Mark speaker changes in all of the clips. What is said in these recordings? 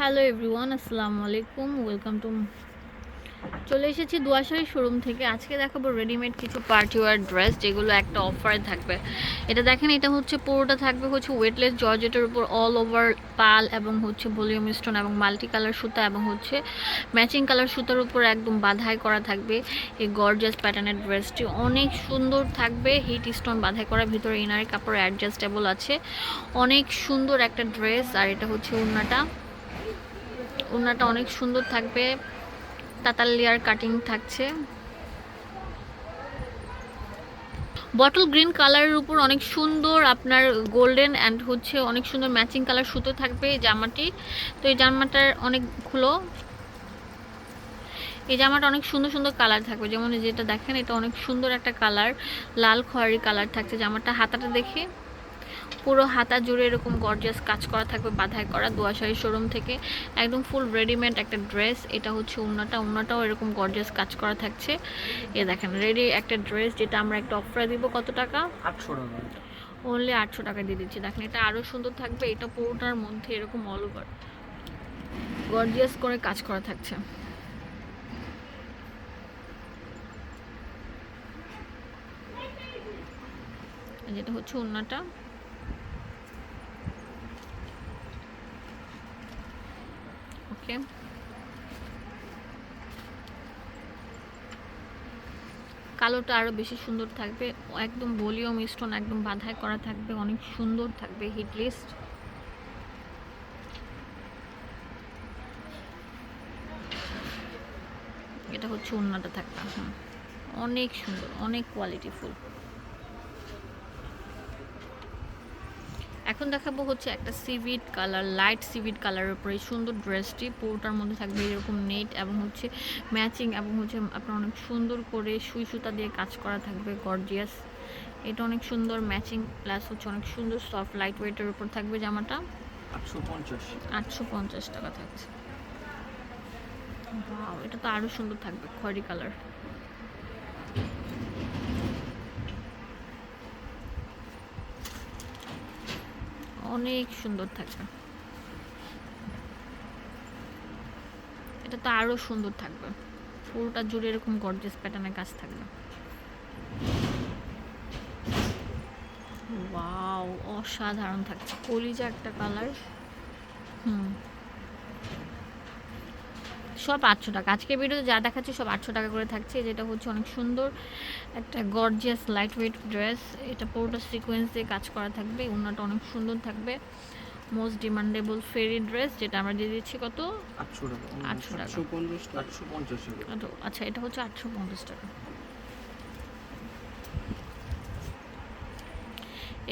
Speaker 1: Hello everyone আসসালামু আলাইকুম welcome to চলে এসেছি দুয়াশারি শোরুম থেকে। আজকে দেখাবো রেডিমেড কিছু পার্টি ওয়ার ড্রেস যেগুলো একটা অফারে থাকবে। এটা দেখেন, এটা হচ্ছে পুরোটা থাকবে হচ্ছে ওয়েটলেস জর্জেটের উপর অল ওভার পাল এবং হচ্ছে ভলিউম স্টোন এবং মাল্টি কালার সুতা এবং হচ্ছে ম্যাচিং কালার সুতার উপর একদম বাধাই করা থাকবে। এই গর্জাস প্যাটার্নের ড্রেসটি অনেক সুন্দর থাকবে। হিট স্টোন বাধাই করা, ভিতরে ইনারের কাপড় অ্যাডজাস্টেবল আছে। অনেক সুন্দর একটা ড্রেস আর এটা হচ্ছে উন্নাটা ওড়নাটা অনেক সুন্দর থাকবে। তাতাল লেয়ার কাটিং থাকছে। বটল গ্রিন কালারের উপর অনেক সুন্দর আপনার গোল্ডেন অ্যান্ড হচ্ছে অনেক সুন্দর ম্যাচিং কালার সুতো থাকবে এই জামাটি। তো এই জামাটার অনেকগুলো এই জামাটা অনেক সুন্দর সুন্দর কালার থাকবে। যেমন যেটা দেখেন, এটা অনেক সুন্দর একটা কালার লাল খয়েরি কালার থাকছে জামাটা হাতাটা দেখে। পুরো হাতা জুড়ে এরকম গর্জিয়াস কাজ করা থাকবে বাধাই করা দোয়াশাড়ি শোরুম থেকে। একদম ফুল রেডিমেড একটা ড্রেস এটা হচ্ছে উন্নাটা। উন্নাটাও এরকম গর্জিয়াস কাজ করা থাকছে। এ দেখেন রেডি একটা ড্রেস যেটা আমরা একটা অফারে দিব কত টাকা?
Speaker 2: আটশো টাকা।
Speaker 1: অনলি আটশো টাকা দিয়ে দিচ্ছি। দেখেন এটা আরও সুন্দর থাকবে এটা পুরোটার মধ্যে এরকম অল ওভার গর্জিয়াস করে কাজ করা থাকছে। যেটা হচ্ছে উন্নাটা। ওকে কালোটা আরও বেশি সুন্দর থাকবে, একদম ভলিউম স্টোন, একদম বাধাই করা থাকবে, অনেক সুন্দর থাকবে হিট লিস্ট। এটা হচ্ছে অন্যটা থাকবে অনেক সুন্দর, অনেক কোয়ালিটি ফুল। এখন দেখাবো হচ্ছে একটা সিভিট কালার লাইট সিভিট কালারের উপরে। এই সুন্দর ড্রেসটি পুরোটার মধ্যে থাকবে এরকম নেট এবং হচ্ছে ম্যাচিং এবং হচ্ছে আপনার অনেক সুন্দর করে সুই সুতা দিয়ে কাজ করা থাকবে গর্জিয়াস এটা অনেক সুন্দর ম্যাচিং প্লাস হচ্ছে অনেক সুন্দর সফট লাইট ওয়েটের উপর থাকবে জামাটা।
Speaker 2: আটশো পঞ্চাশ।
Speaker 1: আটশো পঞ্চাশ টাকা থাকছে। এটা তো আরও সুন্দর থাকবে খয়রি কালার অনেক সুন্দর থাকবে। এটা তো আরও সুন্দর থাকবে। পুরোটা জুড়ে এরকম গর্জেস প্যাটার্নের কাজ থাকবে। অসাধারণ থাকছে। কলিজা একটা কালার হুম। সব আটশো টাকা। আজকে ভিডিওতে যা দেখাচ্ছি সব আটশো টাকা করে থাকছে। যেটা হচ্ছে অনেক সুন্দর একটা গর্জিয়াস লাইট ওয়েট ড্রেস এটা পুরোটা সিকোয়েন্স দিয়ে কাজ করা থাকবে। উন্নাটা অনেক সুন্দর থাকবে। মোস্ট ডিমান্ডেবল ফেরি ড্রেস যেটা আমরা দিয়ে দিচ্ছি কত?
Speaker 2: আটশো টাকা। আটশো টাকা।
Speaker 1: আচ্ছা এটা হচ্ছে আটশো পঞ্চাশ টাকা।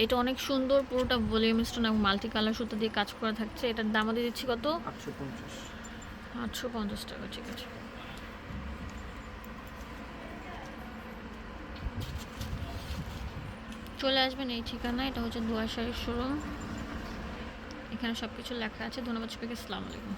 Speaker 1: এটা অনেক সুন্দর পুরোটা ভলিউম স্টোন এবং মাল্টি কালার সুতো দিয়ে কাজ করা থাকছে। এটার দাম দিয়ে দিচ্ছি কত?
Speaker 2: আটশো পঞ্চাশ।
Speaker 1: আটশো পঞ্চাশ টাকা, ঠিক আছে। চলে আসবেন এই ঠিকানা এটা হচ্ছে দুয়াশাড়ির শোরুম এখানে সব কিছু লেখা আছে। ধন্যবাদ সবাইকে, আসসালামু আলাইকুম।